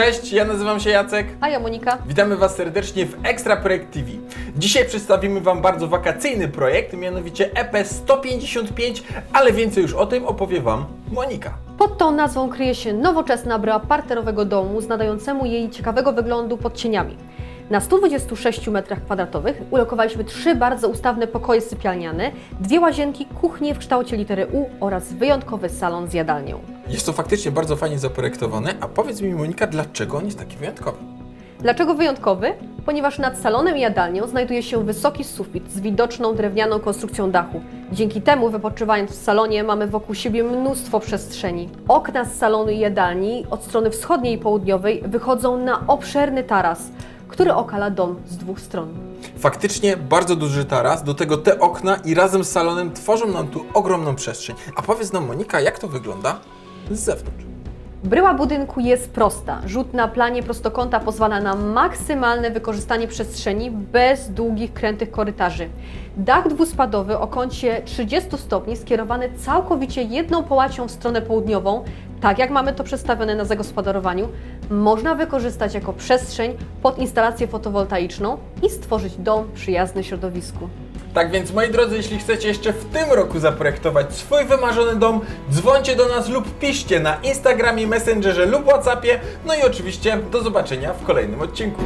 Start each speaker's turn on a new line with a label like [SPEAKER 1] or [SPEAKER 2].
[SPEAKER 1] Cześć, ja nazywam się Jacek.
[SPEAKER 2] A ja Monika.
[SPEAKER 1] Witamy Was serdecznie w Extra Projekt TV. Dzisiaj przedstawimy Wam bardzo wakacyjny projekt, mianowicie EP 155, ale więcej już o tym opowie Wam Monika.
[SPEAKER 2] Pod tą nazwą kryje się nowoczesna bryła parterowego domu z nadającemu jej ciekawego wyglądu pod cieniami. Na 126 m2 ulokowaliśmy trzy bardzo ustawne pokoje sypialniane, dwie łazienki, kuchnię w kształcie litery U oraz wyjątkowy salon z jadalnią.
[SPEAKER 1] Jest to faktycznie bardzo fajnie zaprojektowane, a powiedz mi Monika, dlaczego on jest taki wyjątkowy?
[SPEAKER 2] Dlaczego wyjątkowy? Ponieważ nad salonem i jadalnią znajduje się wysoki sufit z widoczną drewnianą konstrukcją dachu. Dzięki temu, wypoczywając w salonie, mamy wokół siebie mnóstwo przestrzeni. Okna z salonu i jadalni od strony wschodniej i południowej wychodzą na obszerny taras, który okala dom z dwóch stron.
[SPEAKER 1] Faktycznie bardzo duży taras, do tego te okna i razem z salonem tworzą nam tu ogromną przestrzeń. A powiedz nam Monika, jak to wygląda z zewnątrz?
[SPEAKER 2] Bryła budynku jest prosta. Rzut na planie prostokąta pozwala na maksymalne wykorzystanie przestrzeni bez długich, krętych korytarzy. Dach dwuspadowy o kącie 30 stopni skierowany całkowicie jedną połacią w stronę południową, tak jak mamy to przedstawione na zagospodarowaniu, można wykorzystać jako przestrzeń pod instalację fotowoltaiczną i stworzyć dom przyjazny środowisku.
[SPEAKER 1] Tak więc moi drodzy, jeśli chcecie jeszcze w tym roku zaprojektować swój wymarzony dom, dzwońcie do nas lub piszcie na Instagramie, Messengerze lub Whatsappie. No i oczywiście do zobaczenia w kolejnym odcinku.